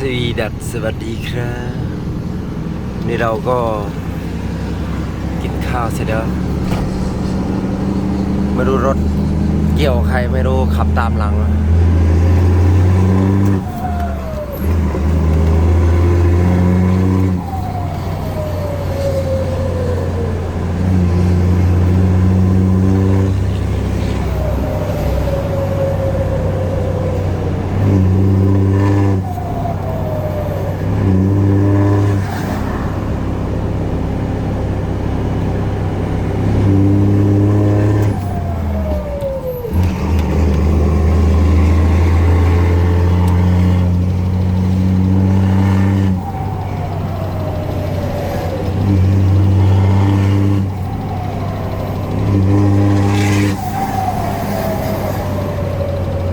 สวีดัตสวัสดีครับนี่เราก็กินข้าวเสร็จแล้วไม่รู้รถเกี่ยวใครไม่รู้ขับตามหลัง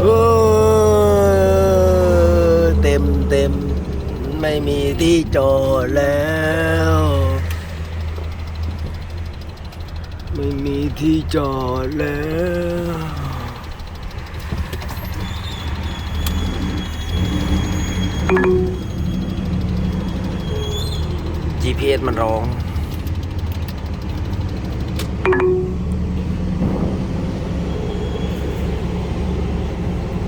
เออ เต็มเต็ม ไม่มีที่จอดแล้ว ไม่มีที่จอดแล้ว GPS มันร้อง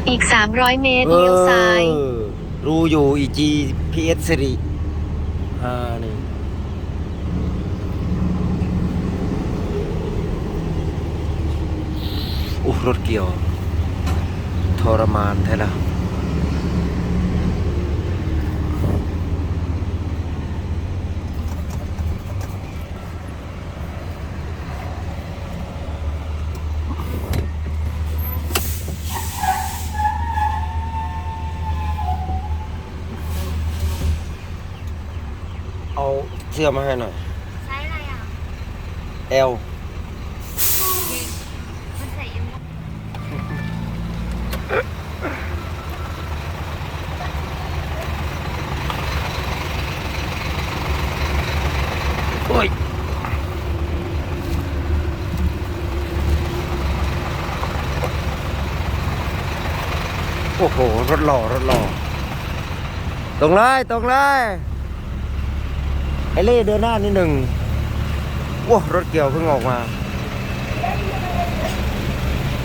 อีก 300 เมตรเลี้ยวซ้าย เออ รู้อยู่อีจีพีเอสิริอ่านี่อุ้รถเกี่ยว ทรมานแท้ละ เอาเสื้อมาให้หน่อย ใช้อะไรอะเอลมันใส่ยังโอ้ยโอ้โห รถหล่อรถหล่อตรงเลย ตรงเลย ไอเล่เดินหน้านิดหนึ่งว้ารถเกี่ยวเพิ่งออกมา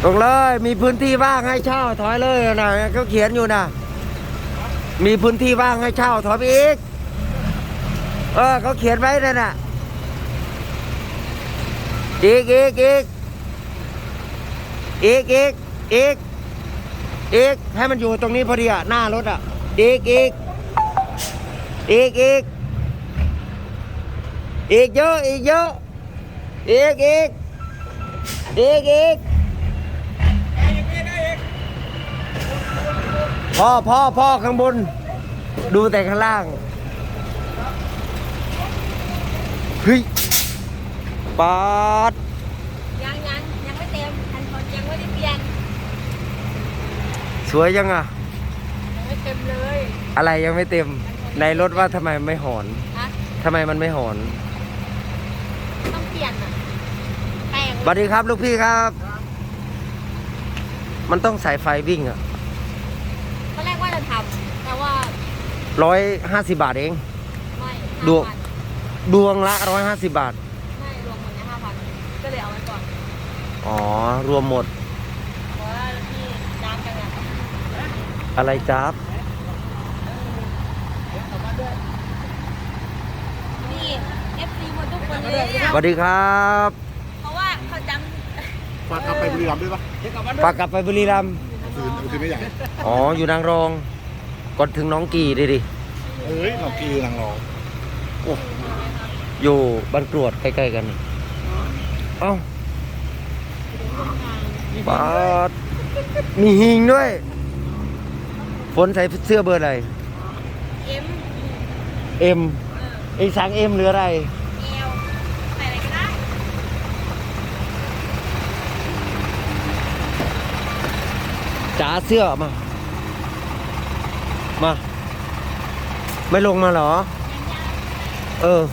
ตรงเลยมีพื้นที่ว่างให้เช่าถอยเลยนะเขาเขียนอยู่นะมีพื้นที่ว่างให้เช่าถอยอีก เออเขาเขียนไว้นั่นน่ะอีกอีกอีกอีกอีกอีกอีกให้มันอยู่ตรงนี้พอดีอะหน้ารถอะอีกอีกอีกอีก อีกเยอะอีกเยอะอีกอีกอีกอีกพ่อพ่อพ่อข้างบน ดูแต่ข้างล่างเฮ้ยปาดยังยังยังไม่เต็มทันคนยังไม่ได้เปลี่ยนสวยยังอะยังไม่เต็มเลย อะไรยังไม่เต็ม ในรถว่าทำไมไม่หอนฮะทำไมมันไม่หอนต้องเปลี่ยนอะแปลงสวัสดีครับลูกพี่ครับ มันต้องสายไฟวิ่งอะตอนแรกว่าจะทำแต่ว่าร้อยห้าสิบาทเอง ไม่ดูห้าพันดวงละร้อยห้าสิบาท ไม่รวมหมดเนี่ยห้าพันก็เลยเอาไว้ก่อนอ๋อ รวมหมดเพราะว่าที่น้ำกันอะอะไรจ๊าบ นี่ FC หมดทุก คนเลยสวัสดีครับเพราะว่าเขาจฝากกลับไปบุรีรัมย์ด้วยปะฝากกลับไปบุรีรัมย์คืนคืนไม่ใหญ่อ๋อ อยู่นางรอง ก่อนถึงน้องกีดิดิ เอ้ยเรากีนางรองอยู่บ้านกรวดใกล้ๆกัน เอ้าปาดมีหิงด้วย ฝนใส่เสื้อเบอร์อะไรำเอ็มเอ็มไอ้สังเอ็มหรืออะไร เอลใส่อะไรก็ได้ จ๋าเสื้อมา มา ไม่ลงมาเหรอ เออ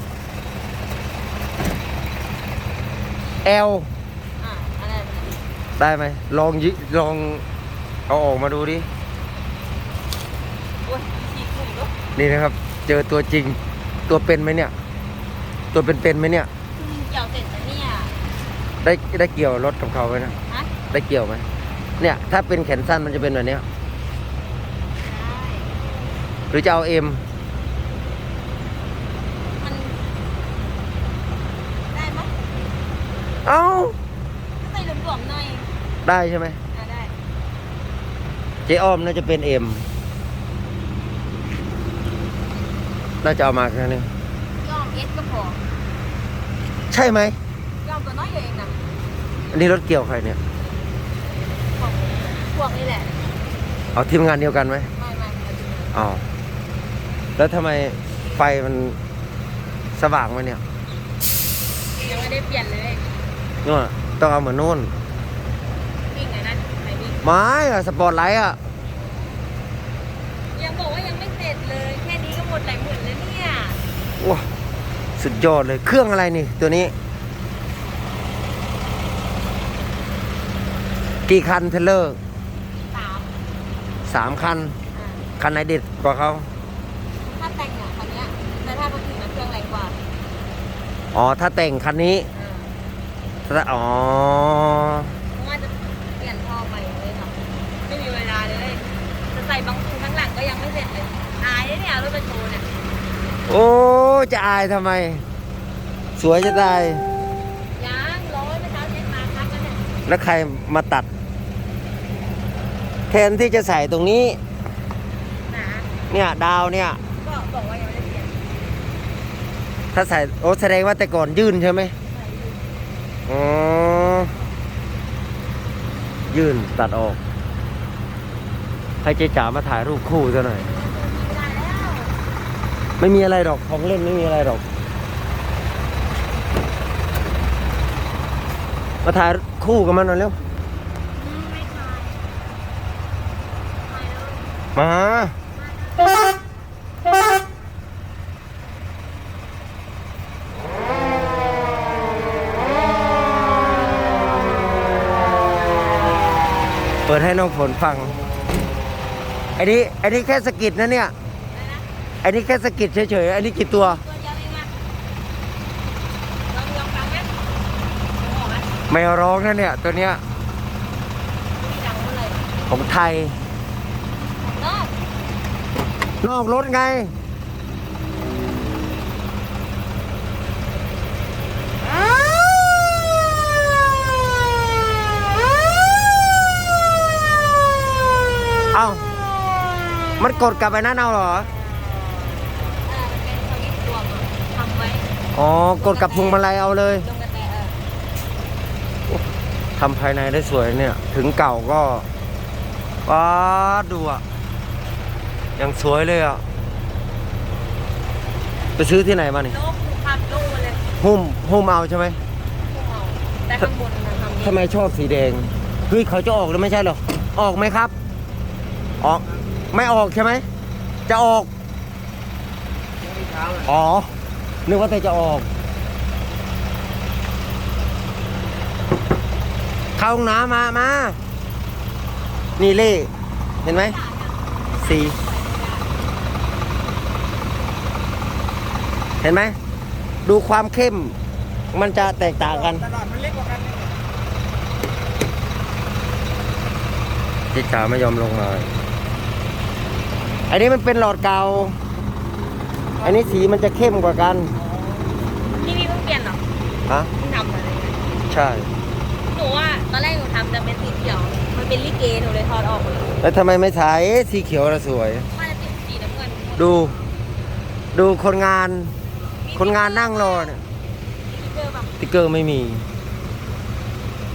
แอลอะอะไรแบบนี้ได้ไหมลองยิลองเอาออกมาดูดิโอ้ยฉีกถุงแล้วนี่นะครับ เจอตัวจริง ตัวเป็นไหมเนี่ย ตัวเป็นๆไหมเนี่ยเพิ่งเกี่ยวเสร็จแล้วเนี่ย ได้ได้เกี่ยวรถกับเขาไหมนะฮะได้เกี่ยวไหม เนี่ย ถ้าเป็นแขนสั้นมันจะเป็นแบบเนี้ยได้หรือจะเอาเอ็มมันได้ไหมยเอ้าก็ใส่หลวมๆหน่อยได้ใช่ไหมอะได้เจ๊อ้อมน่าจะเป็นเอ็มน่าจะเอามาแค่นี้ย่อมเอสก็พอใช่ไหมย่อมตัวน้อยอยู่เองนะอันนี้รถเกี่ยวใครเนี่ยพวก พวกนี้แหละ เอาทีมงานเดียวกันไหมไม่ไม่ไม่ไม่อ๋อแล้วทำไมไฟมันสว่างไหมเนี่ยยังไม่ได้เปลี่ยนเลยนู่นอะต้องเอาเหมือนนู่นวิ่งไงนะไหนวิ่งไม้อะสปอร์ตไลท์อะยังบอกว่ายังไม่เสร็จเลย แค่นี้ก็หมดหลายหมื่นแล้วเนี่ยว้าสุดยอดเลยเครื่องอะไรนี่ ตัวนี้ กี่คันเทเลอร์สาม สามคันอ่าคันไหนเด็ดกว่าเขาถ้าแต่งอะคันเนี้ยแต่ถ้าคนอื่นนะเครื่องแรงกว่าอ๋อ ถ้าแต่งคันนี้อ่าถ้าอ๋อเพราะว่าจะเปลี่ยนท่อใหม่เลยค่ะไม่มีเวลาเลย จะใส่บางคูข้างหลังก็ยังไม่เสร็จเลยอายนะเนี่ยรถไปโชว์เนี่ยโอ้จะอายทำไม สวยจะตายยังร้อยไปเช้าเช็ดมาครับแล้วเนี่ยแล้วใครมาตัดแทนที่จะใส่ตรงนี้นาเนี่ยดาวเนี่ย ก็บอกว่ายังไม่ได้เปลี่ยนถ้าใส่โอ้แสดงว่าแต่ก่อนยื่นใช่ไหมใส่อยู่อ๋อ ยื่นตัดออกให้เจ๊จ๋ามาถ่ายรูปคู่ซะหน่อย ไม่ได้แล้วไม่มีอะไรหรอก ของเล่นไม่มีอะไรหรอก มาถ่ายคู่กับมันหน่อยเร็ว อืมไม่คลายไม่เลย มา เปิดให้น้องฝนฟังไอ้นี้ไอ้นี้แค่สะกิดนะเนี่ยอะไรนะไอ้นี้แค่สะกิดเฉยๆไอ้นี้กี่ตัว ตัวเดียวเองอะลองลองฟังไหมลองออกไหมไม่ร้องนะเนี่ย ตัวเนี้ยไม่ดังเท่าไหร่ของไทย นอกรถไงเอ้ามันกดกลับไปนั่นเอาเหรอเออมันเป็นสวิตช์รวมอะทำไว้อ๋อ กดกับพวงมาลัยเอาเลย ลงกระแตเออทำภายในได้สวยเนี่ย ถึงเก่าก็ว้าดดูอะ ยังสวยเลยอะ ไปซื้อที่ไหนมานี่โลกพับโลกมาเลยหุ้มหุ้มเอาใช่ไหมพวกเราแต่ข้างบนนะทำทำไมชอบสีแดงเฮ้ยเขาจะออกหรือไม่ใช่เหรอ ออกไหมครับ ออก ไม่ออกใช่ไหม จะออก อ๋อ นึกว่าแต่จะออก เข้าห้องน้ำมา มา นี่เล่ เห็นไหม สี เห็นไหม ดูความเข้ม มันจะแตกต่างกันตลาดมันเล็กกว่ากันเจ๊จ๋าไม่ยอมลงเลยอันนี้มันเป็นหลอดเก่า อันนี้สีมันจะเข้มกว่ากันนี่พี่เพิ่งเปลี่ยนเหรอฮะเพิ่งทำอะไรใช่ หนูว่าตอนแรกหนูทำจะเป็นสีเขียว มันเป็นลิเกหนูเลยถอดออกหมดเลยแล้วทำไมไม่ถ่ายเอ๊ะสีเขียวละสวยว่าจะติดสีน้ำเงินดู ดูคนงาน คนงานนั่งรอเนี่ยสติ๊กเกอร์แบบสติ๊กเกอร์ไม่มี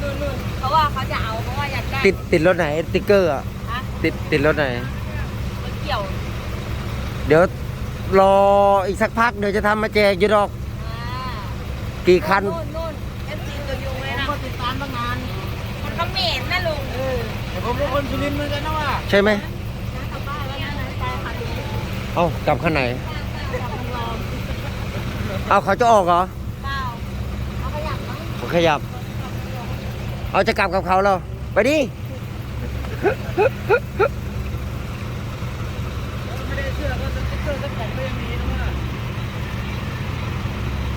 นู่นๆเพราะว่าเขาจะเอาเพราะว่าอยากได้ติดติดรถไหนสติ๊กเกอร์อะฮะติดติดรถไหนมันเกี่ยวเดี๋ยวรออีกสักพักเดี๋ยวจะทำมาแจกอยูดอกอ่ากี่คัน นู่นนู่นเอฟซีตัวยุงเลยนะก็ติดตามตั้งนานมันคอมเมนต์นะลุงแต่ผมเป็นคนสุรินทร์เหมือนกันนะว่าใช่ไหมนะกลับบ้านแล้วนะไปค่ะลุง เอ้ากลับคันไหนกลับลอง เอาเขาจะออกเหรอเปาขยับเขาขยับ เอาจะกลับกับเขาเราไปดิ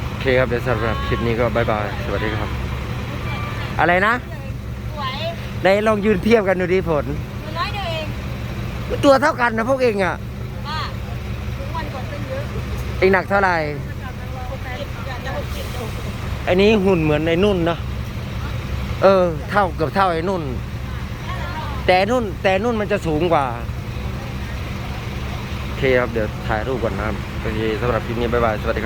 โอเคครับเดี๋ยวสำหรับคลิปนี้ก็บายบาย สวัสดีครับ อะไรนะสไหนลองยืนเทียบกันดูดิผล มันน้อยเดียวเองตัวเท่ากันนะพวกเองอะว่าทุกวันกดเส้นเยอะ เองหนักเท่าไหร่ อันนี้หุ่นเหมือนไอ้นุ่นเนาะเออ เท่าเกือบเท่าไอ้นุ่น แต่นุ่น แต่นุ่นมันจะสูงกว่าโอเคครับเดี๋ยวถ่ายรูปก่อนนะครับโอเคสำหรับคลิปนี้บ๊ายบายสวัสดี